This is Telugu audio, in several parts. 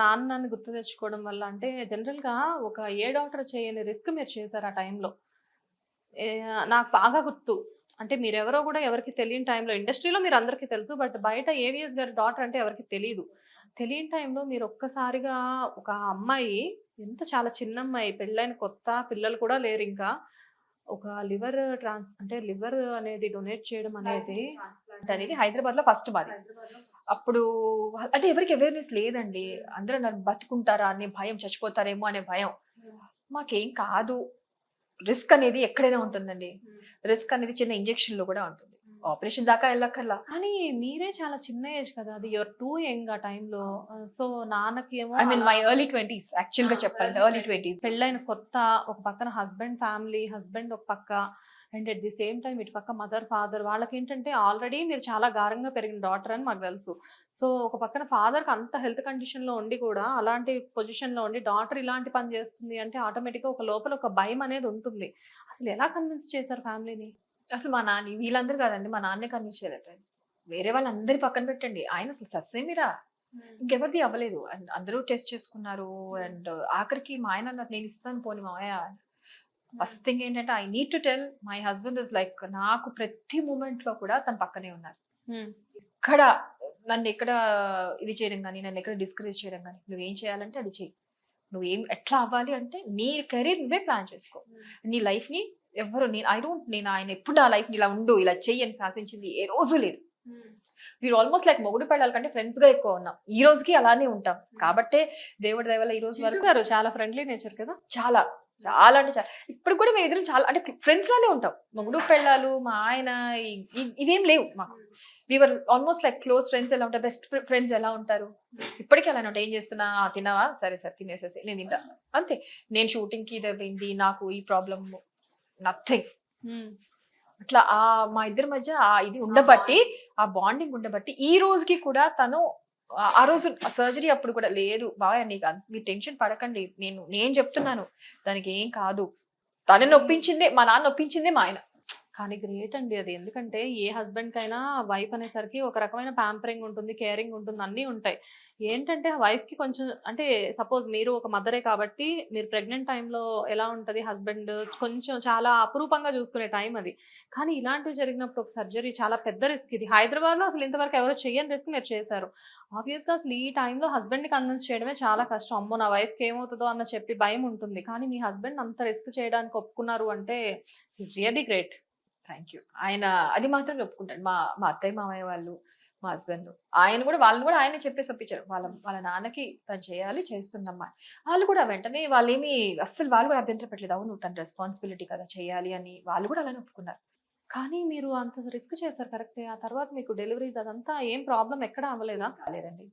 నాన్నని గుర్తు తెచ్చుకోవడం వల్ల అంటే జనరల్గా ఒక ఏ డాక్టర్ చేయని రిస్క్ మీరు చేశారు ఆ టైంలో నాకు బాగా గుర్తు. అంటే మీరెవరో కూడా ఎవరికి తెలియని టైంలో ఇండస్ట్రీలో మీరు అందరికీ తెలుసు బట్ బయట ఏవిఎస్ గారి డాక్టర్ అంటే ఎవరికి తెలియదు తెలియని టైంలో మీరు ఒక్కసారిగా ఒక అమ్మాయి ఎంత చాలా చిన్న అమ్మాయి పెళ్ళైన కొత్త పిల్లలు కూడా లేరు ఇంకా. ఒక లివర్ ట్రాన్స్ అంటే లివర్ అనేది డొనేట్ చేయడం అనేది అనేది హైదరాబాద్లో ఫస్ట్ మాది. అప్పుడు అంటే ఎవరికి అవేర్నెస్ లేదండి. అందరూ నన్ను బతుకుంటారా అనే భయం చచ్చిపోతారేమో అనే భయం. మాకేం కాదు. రిస్క్ అనేది ఎక్కడైనా ఉంటుందండి. రిస్క్ అనేది చిన్న ఇంజెక్షన్లో కూడా ఉంటుంది. ఆపరేషన్ దాకా వెళ్ళక్కర్లా. కానీ మీరే చాలా చిన్న ఏజ్ కదా అది యువర్ టూ యంగ్ ఆ టైంలో. సో నాన్నకి ఏమో I mean my early twenties యాక్చువల్గా early ఎర్లీ ట్వంటీస్ పెళ్ళైన కొత్త ఒక పక్కన హస్బెండ్ ఫ్యామిలీ హస్బెండ్ ఒక పక్క and at the same time ఇటు పక్క మదర్ ఫాదర్ వాళ్ళకి ఏంటంటే ఆల్రెడీ మీరు చాలా గారంగా పెరిగిన డాటర్ అని మాకు తెలుసు. సో ఒక పక్కన father కి అంత హెల్త్ కండిషన్లో ఉండి కూడా అలాంటి పొజిషన్లో ఉండి డాటర్ ఇలాంటి పని చేస్తుంది అంటే ఆటోమేటిక్గా ఒక లోపల ఒక భయం అనేది ఉంటుంది. అసలు ఎలా కన్విన్స్ చేశారు ఫ్యామిలీని అసలు మా నాన్న వీళ్ళందరూ కాదండి మా నాన్నే కన్విన్స్ చేయలేట వేరే వాళ్ళందరి పక్కన పెట్టండి. ఆయన అసలు సస్సేమిరా ఇంకెవరిది అవ్వలేదు. అండ్ అందరూ టెస్ట్ చేసుకున్నారు. అండ్ ఆఖరికి మా ఆయన అన్నారు నేను ఇస్తాను పోని మావయ్య. ఫస్ట్ థింగ్ ఏంటంటే I need to tell my husband is like నాకు ప్రతి మూమెంట్లో కూడా తన పక్కనే ఉన్నారు. ఇక్కడ నన్ను ఎక్కడ ఇది చేయడం కానీ నన్ను ఎక్కడ డిస్కరేజ్ చేయడం కానీ నువ్వేం చేయాలంటే అది చెయ్యి. నువ్వేం ఎట్లా అవ్వాలి అంటే నీ కెరీర్ నువ్వే ప్లాన్ చేసుకో. నీ లైఫ్ని ఎవరు నేను ఐ డోంట్ నేను ఆయన ఎప్పుడు నా లైఫ్ ఇలా ఉండు ఇలా చెయ్యి అని శాసించింది ఏ రోజు లేదు. వీరు ఆల్మోస్ట్ లైక్ మొగుడు పెళ్ళాల కంటే ఫ్రెండ్స్గా ఎక్కువ ఉన్నాం. ఈ రోజుకి అలానే ఉంటాం. కాబట్టే దేవుడి దయ వల్ల ఈ రోజు వరకు చాలా ఫ్రెండ్లీ నేచర్ కదా? చాలా చాలా అంటే చాలా ఇప్పుడు కూడా మేము ఇద్దరం చాలా అంటే ఫ్రెండ్స్ లానే ఉంటాం. మొగుడు పెళ్ళాలు మా ఆయన ఇవేం లేవు మాకు. We were almost like close friends ఎలా ఉంటారు? బెస్ట్ ఫ్రెండ్స్ ఎలా ఉంటారు? ఇప్పటికీ అలానే ఉంటాయి. ఏం చేస్తున్నా? "ఆ, తిన్నావా? సరే సరే తినేసేసి నేను తింటా. అంతే. నేను షూటింగ్కి ఇది అయింది నాకు ఈ ప్రాబ్లమ్ నథింగ్ అట్లా ఆ మా ఇద్దరి మధ్య ఆ ఇది ఉండబట్టి ఆ బాండింగ్ ఉండబట్టి ఈ రోజుకి కూడా తను ఆ- రోజు సర్జరీ అప్పుడు కూడా లేదు. బాగా నీకు మీరు టెన్షన్ పడకండి. నేను నేను చెప్తున్నాను. దానికి ఏం కాదు. తనని ఒప్పించిందే మా నాన్న ఒప్పించిందే మా ఆయన. కానీ గ్రేట్ అండి అది. ఎందుకంటే ఏ హస్బెండ్ కైనా వైఫ్ అనేసరికి ఒక రకమైన ప్యాంపరింగ్ ఉంటుంది కేరింగ్ ఉంటుంది అన్నీ ఉంటాయి. ఏంటంటే ఆ కి కొంచెం అంటే సపోజ్ మీరు ఒక మదరే కాబట్టి మీరు ప్రెగ్నెంట్ టైంలో ఎలా ఉంటుంది హస్బెండ్? కొంచెం చాలా అపురూపంగా చూసుకునే టైం అది. కానీ ఇలాంటివి జరిగినప్పుడు ఒక సర్జరీ చాలా పెద్ద రిస్క్ ఇది. హైదరాబాద్లో అసలు ఇంతవరకు ఎవరు చేయని రిస్క్ మీరు చేశారు. ఆబ్వియస్గా అసలు ఈ టైంలో హస్బెండ్ని కన్విన్స్ చేయడమే చాలా కష్టం. అమ్మో నా వైఫ్కి ఏమవుతుందో అన్న చెప్పి భయం ఉంటుంది. కానీ మీ హస్బెండ్ అంత రిస్క్ చేయడానికి ఒప్పుకున్నారు అంటే రియలీ గ్రేట్. థ్యాంక్ యూ ఆయన అది మాత్రం ఒప్పుకుంటాడు. మా మా అత్తయ్య మామయ్య వాళ్ళు మా హస్బెండ్ ఆయన కూడా వాళ్ళని కూడా ఆయన చెప్పేసి ఒప్పించారు. వాళ్ళ వాళ్ళ నాన్నకి తను చేయాలి చేస్తుందమ్మా. వాళ్ళు కూడా వెంటనే వాళ్ళు ఏమి అస్సలు వాళ్ళు కూడా అభ్యంతరం పెట్టలేదు. అవును తన రెస్పాన్సిబిలిటీ కదా చేయాలి అని వాళ్ళు కూడా అలానే ఒప్పుకున్నారు. కానీ మీరు అంత రిస్క్ చేశారు కరెక్టే ఆ తర్వాత మీకు డెలివరీస్ అదంతా ఏం ప్రాబ్లం ఎక్కడ అవ్వలేదా? కాలేదండి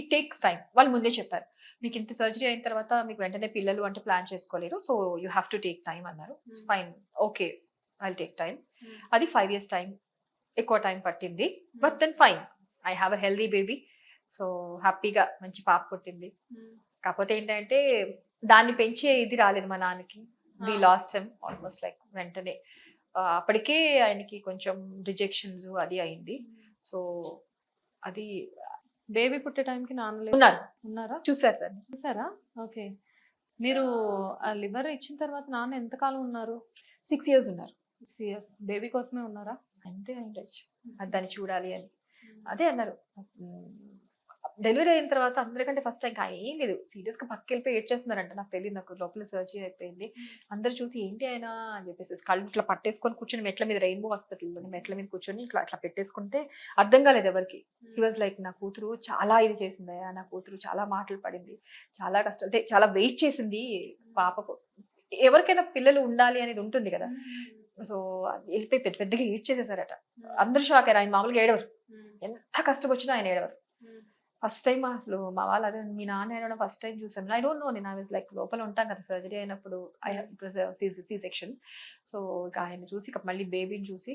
ఇట్ టేక్స్ టైం వాళ్ళు ముందే చెప్పారు. మీకు ఇంత సర్జరీ అయిన తర్వాత మీకు వెంటనే పిల్లలు అంటే ప్లాన్ చేసుకోలేరు. So you have to take time అన్నారు. Fine okay I take time అది ఫైవ్ ఇయర్స్ టైం ఎక్కువ టైం పట్టింది. But then fine I have a healthy baby so హ్యాపీగా మంచి పాప పుట్టింది. కాకపోతే ఏంటంటే దాన్ని పెంచే ఇది రాలేదు మా నాన్నకి. We lost him almost like వెంటనే. అప్పటికే ఆయనకి కొంచెం రిజెక్షన్స్ అది అయింది. సో అది బేబీ పుట్టే టైంకి నాన్న. ఉన్నారు. ఉన్నారా? చూసారు దాన్ని. చూసారా ఓకే. మీరు లివర్ ఇచ్చిన తర్వాత నాన్న ఎంతకాలం ఉన్నారు? సిక్స్ ఇయర్స్ ఉన్నారు. సిక్స్ ఇయర్స్ బేబీ కోసమే ఉన్నారా? అంతే ఉండొచ్చు దాన్ని చూడాలి అని. అదే అన్నారు. డెలివరీ అయిన తర్వాత అందరికంటే ఫస్ట్ ఇంకా ఏం లేదు. సీరియస్గా పక్క వెళ్ళిపోయి ఏడ్చేస్తున్నారంట నాకు తెలియదు. నాకు లోపల సర్జరీ అయిపోయింది. అందరు చూసి ఏంటి ఆయన అని చెప్పేసి కళ్ళు ఇట్లా పట్టేసుకొని కూర్చొని మెట్ల మీద రెయిన్బో హాస్పిటల్లో మెట్ల మీద కూర్చొని ఇట్లా అట్లా పెట్టేసుకుంటే అర్థం కాలేదు ఎవరికి. హీ వాజ్ లైక్ నా కూతురు చాలా ఇది చేసిందయ్యా నా కూతురు చాలా మాటలు పడింది. చాలా కష్టం. అంటే చాలా వెయిట్ చేసింది. పాపకు ఎవరికైనా పిల్లలు ఉండాలి అనేది ఉంటుంది కదా. సో వెళ్ళిపోయి పెద్ద పెద్దగా ఏడ్ చేసేసారట అందరూ షాక్ అయ్యారు. ఆయన మామూలుగా ఏడవరు. ఎంత కష్టం వచ్చినా ఆయన ఏడవరు. ఫస్ట్ టైం అసలు మా వాళ్ళు అదే మీ నాన్న ఏడవడం ఫస్ట్ టైం చూసాను ఐ డోంట్ నో నేను ఐ వాజ్ లైక్ లోపల ఉంటాం కదా సర్జరీ అయినప్పుడు. సి సెక్షన్ సో ఇక ఆయన చూసి ఇక మళ్ళీ బేబీని చూసి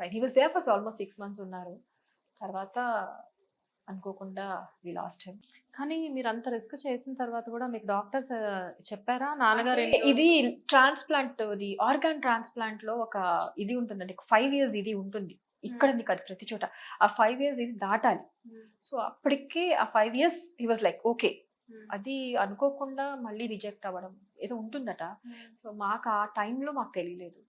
he was there for almost six months ఉన్నారు. తర్వాత అనుకోకుండా వి లాస్ట్ టైం కానీ మీరు అంత రిస్క్ చేసిన తర్వాత కూడా మీకు డాక్టర్స్ చెప్పారా? నాన్నగారు ఇది ట్రాన్స్ప్లాంట్ ఇది ఆర్గాన్ ట్రాన్స్ప్లాంట్లో ఒక ఇది ఉంటుందండి. ఫైవ్ ఇయర్స్ ఇది ఉంటుంది. ఇక్కడ నీకు అది ప్రతి చోట. ఆ ఫైవ్ ఇయర్స్ ఇది దాటాలి. సో అప్పటికే ఆ five years he was like okay. అది అనుకోకుండా మళ్ళీ రిజెక్ట్ అవ్వడం ఏదో ఉంటుందట. సో మాకు ఆ టైంలో మాకు తెలియలేదు.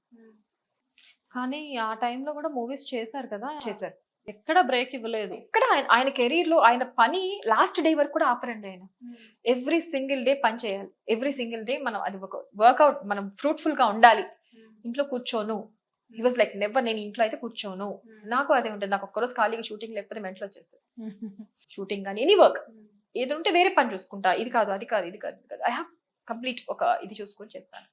కానీ ఆ టైంలో కూడా మూవీస్ చేశారు కదా? చేశారు. ఎక్కడ బ్రేక్ ఇవ్వలేదు. ఇక్కడ ఆయన ఆయన కెరీర్లో ఆయన పని లాస్ట్ డే వరకు కూడా ఆపరండి ఆయన. ఎవ్రీ సింగిల్ డే పని చేయాలి. ఎవ్రీ సింగిల్ డే మనం అది ఒక వర్కౌట్ మనం ఫ్రూట్ఫుల్గా ఉండాలి. ఇంట్లో కూర్చోను. హీ వాజ్ లైక్ నెవర్ నేను ఇంట్లో అయితే కూర్చోను. నాకు అదే ఉంటుంది. నాకు ఒక్కరోజు ఖాళీగా షూటింగ్ లేకపోతే మెంట్లో వచ్చేస్తుంది. షూటింగ్ కానీ ఎనీ వర్క్ ఏది ఉంటే వేరే పని చూసుకుంటా. ఇది కాదు అది కాదు ఇది కాదు ఇది కాదు. ఐ హావ్ కంప్లీట్ ఒక ఇది చూసుకొని చేస్తాను.